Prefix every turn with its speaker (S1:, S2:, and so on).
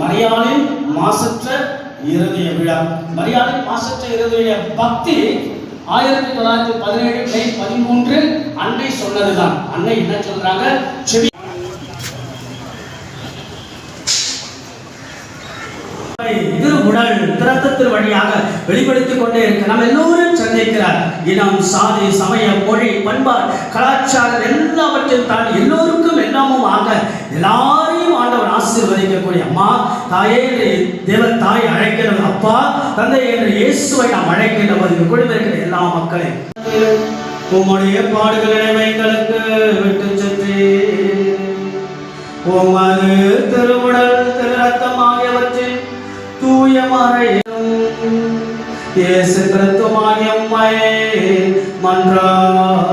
S1: மரியாளின் மாசற்ற இருதய விழா. மரியாதை மாசற்ற இருதய பக்தி ஆயிரத்தி தொள்ளாயிரத்தி பதினேழு மே பதிமூன்று அன்னை சொன்னதுதான். அன்னை என்ன சொல்றாங்க? செவி உடல் திறத்தத்தின் வழியாக வெளிப்படுத்திக் கொண்டே இருக்க. நம்ம எல்லோரும் நினைக்கிறார் இனம் சாதி சமய மொழி பண்பாடு கலாச்சாரம் எல்லாவற்றையும் தான் எல்லோருக்கும் எல்லாமும் ஆக எல்லாரையும் ஆண்டவர் ஆசீர்வதிக்கக்கூடிய அம்மா தாயே என்று தேவ தாய் அழைக்கிறது அப்பா தந்தை என்று இயேசுவை நாம் அழைக்கின்ற குழுவில் இருக்கிற எல்லா மக்களையும். உம்முடைய பாடுகள் எங்களுக்கு விட்டு சென்று உமது திருவுடல் திருரத்தம் ஆகியவற்றின் தூய இயேசு கிறிஸ்துவாய் எம்மை மன்றாடுகின்றோம்